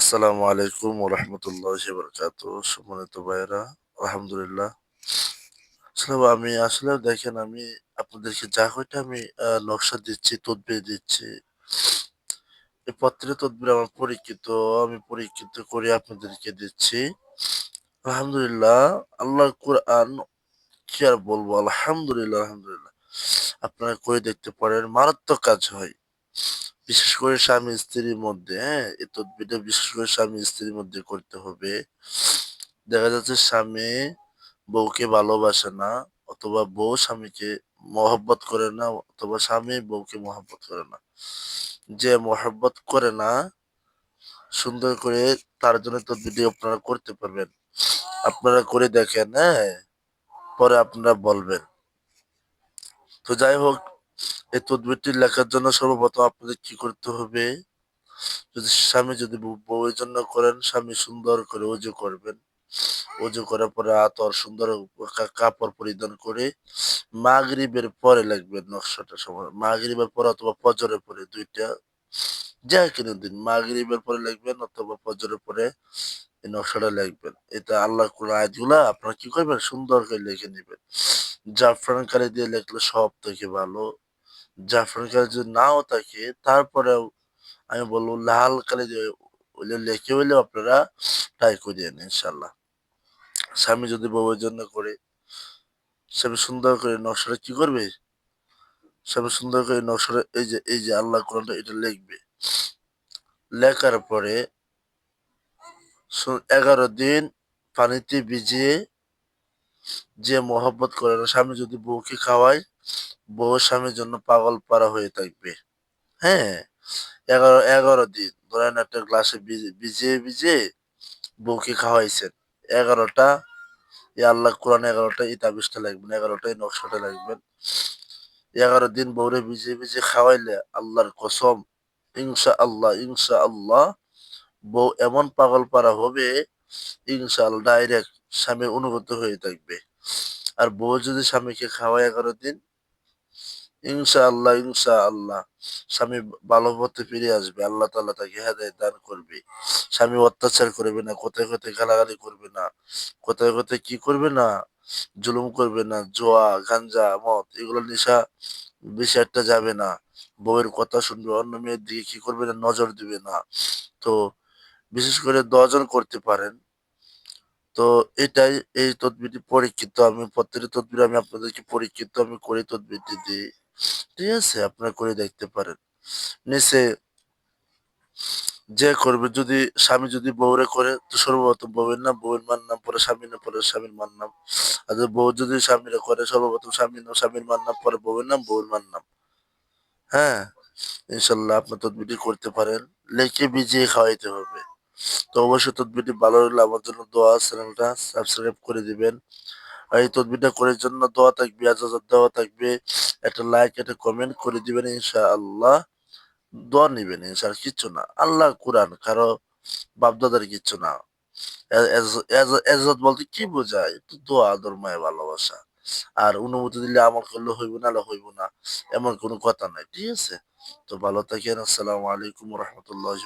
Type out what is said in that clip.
আসসালামু আলাইকুম ওরহমতুল্লাহ বরকাত সম্মানিত ভাইয়েরা, আলহামদুলিল্লাহ। আসলে আমি আসলে দেখেন, আমি আপনাদেরকে যা কয়টা আমি নকশা দিচ্ছি, তদবির দিচ্ছি এই প্রত্যেকটা তদবির আমার পরীক্ষিত, আমি পরীক্ষিত করে আপনাদেরকে দিচ্ছি। আলহামদুলিল্লাহ আল্লাহ কোরআন কি আর বলব? আলহামদুলিল্লাহ আলহামদুলিল্লাহ। আপনারা করে দেখতে পারেন, মারাত্মক কাজ হয়। বিশেষ করে স্বামী স্ত্রীর মধ্যে হ্যাঁ? এই তদবিরটা বিশেষ করে স্বামী স্ত্রীর মধ্যে করতে হবে। দেখা যাচ্ছে স্বামী বউকে ভালোবাসে না, অথবা বউ স্বামীকে মহব্বত করে না, অথবা স্বামী বউকে মহব্বত করে না। যে মহব্বত করে না, সুন্দর করে তার জন্য তদবিরটি আপনারা করতে পারবেন। আপনারা করে দেখেন হ্যাঁ? পরে আপনারা বলবেন। তো যাই হোক এই তদবিরটি লেখার জন্য সর্বপ্রথম আপনাদের কি করতে হবে? যদি স্বামী যদি বউ- বউয়ের জন্য করেন, স্বামী সুন্দর করে উজু করবেন। উজু করার পরে আতর সুন্দর কাপড় পরিধান করে মাগরিবের পরে লাগবে নকশাটা সময় মাগরিবের পরে অথবা ফজরের পরে দুইটা, যা কিনে দিন। মাগরিবের পরে লিখবেন অথবা ফজরের পরে এই নকশাটা লিখবেন এটা আল্লাহ কোন আয়াতগুলা আপনারা কি করবেন? সুন্দর করে লিখে নেবেন। জাফরান কালি দিয়ে লিখলে সব থেকে ভালো। জাফরান কালি যদি নাও থাকে, তারপরেও আমি বলব লাল কালি ওইলে লিখে হইলে আপনারা ট্রাই করিয়ে নিন ইনশাল্লাহ স্বামী যদি বউয়ের জন্য করে, স্বামী সুন্দর করে নকশাটা কি করবে? স্বামী সুন্দর করে নকশাটা, এই যে এই যে আল্লাহ কোরআনটা এটা লিখবে। লেখার পরে এগারো দিন পানিতে ভিজিয়ে যে মহব্বত করে না, স্বামী যদি বউকে খাওয়ায় বউ স্বামীর জন্য পাগল পারা হয়ে থাকবে। হ্যাঁ? এগারো এগারো দিন। ধরেন একটা গ্লাসে ভিজে- ভিজিয়ে ভিজিয়ে বউকে খাওয়াইছেন। এগারোটা আল্লাহ কোরআন এগারোটা, এই তাবিজটা লাগবেন। এগারোটা নকশাটা লাগবেন। এগারো দিন বউরে ভিজিয়ে ভিজিয়ে খাওয়াইলে আল্লাহর কসম ইনশা আল্লাহ ইনশা আল্লাহ বউ এমন পাগল পারা হবে, ইনশাআল্লাহ ডাইরেক্ট স্বামীর অনুগত হয়ে থাকবে। আর বউ যদি স্বামীকে খাওয়ায় এগারো দিন ইনশা আল্লাহ ইনশা স্বামী ভালো পথে ফিরে আসবে, আল্লাহ তাল্লাহ তাকে হেদায় দান করবে। স্বামী অত্যাচার করবে না, কোথায় কোথায় গালাগালি করবে না, কোথায় কোথায় কি করবে না, জুলুম করবে না, জোয়া, গাঞ্জা, মদ এগুলো নেশা বেশি একটা যাবে না। বউয়ের কথা শুনবে, অন্য মেয়ের দিকে কি করবে না, নজর দিবে না। তো বিশেষ করে দশজন করতে পারেন। তো এটাই এই তদবিরটি পরীক্ষিত আমি, প্রত্যেকটি তদবির আমি আপনাদেরকে পরীক্ষিত আমি করে তদবিরটি দিই। ঠিক আছে, আপনারা করে দেখতে পারেন। নিচে যে করবে, যদি স্বামী যদি বউরে করে, তো সর্বপ্রথম বউয়ের নাম, বউয়ের মার নাম, পরে স্বামীর নাম, পরে স্বামীর মার নাম। আর বউ যদি স্বামীরে করে, সর্বপ্রথম স্বামীর নাম, স্বামীর মার নাম, পরে বউয়ের নাম, বউয়ের মার নাম। হ্যাঁ? ইনশাল্লাহ আপনার তদবিটি করতে পারেন। লেখে বিজিয়ে খাওয়াইতে হবে। তো অবশ্যই তদবিটি ভালো লাগলে আমার জন্য দোয়া, চ্যানেলটা সাবস্ক্রাইব করে দিবেন। এই তদবিরটা করার জন্য দোয়া থাকবে আজাজাত দেওয়া থাকবে। একটা লাইক একটা কমেন্ট করে দিবেন ইনশাআল্লাহ। দোয়া নিবেন ইনশাল কিচ্ছু না। আল্লাহ কোরআন, কারও বাপদাদার কিচ্ছু না। এজ- এজ- এজত বলতে কি বোঝায়? দোয়া, আদর, মায়, ভালোবাসা। আর অনুমতি দিলে আমল করলে হইব না হইব না। এমন কোনো কথা নাই, ঠিক আছে? তো ভালো থাকেন, আসসালামু আলাইকুম রহমতুল্লাহ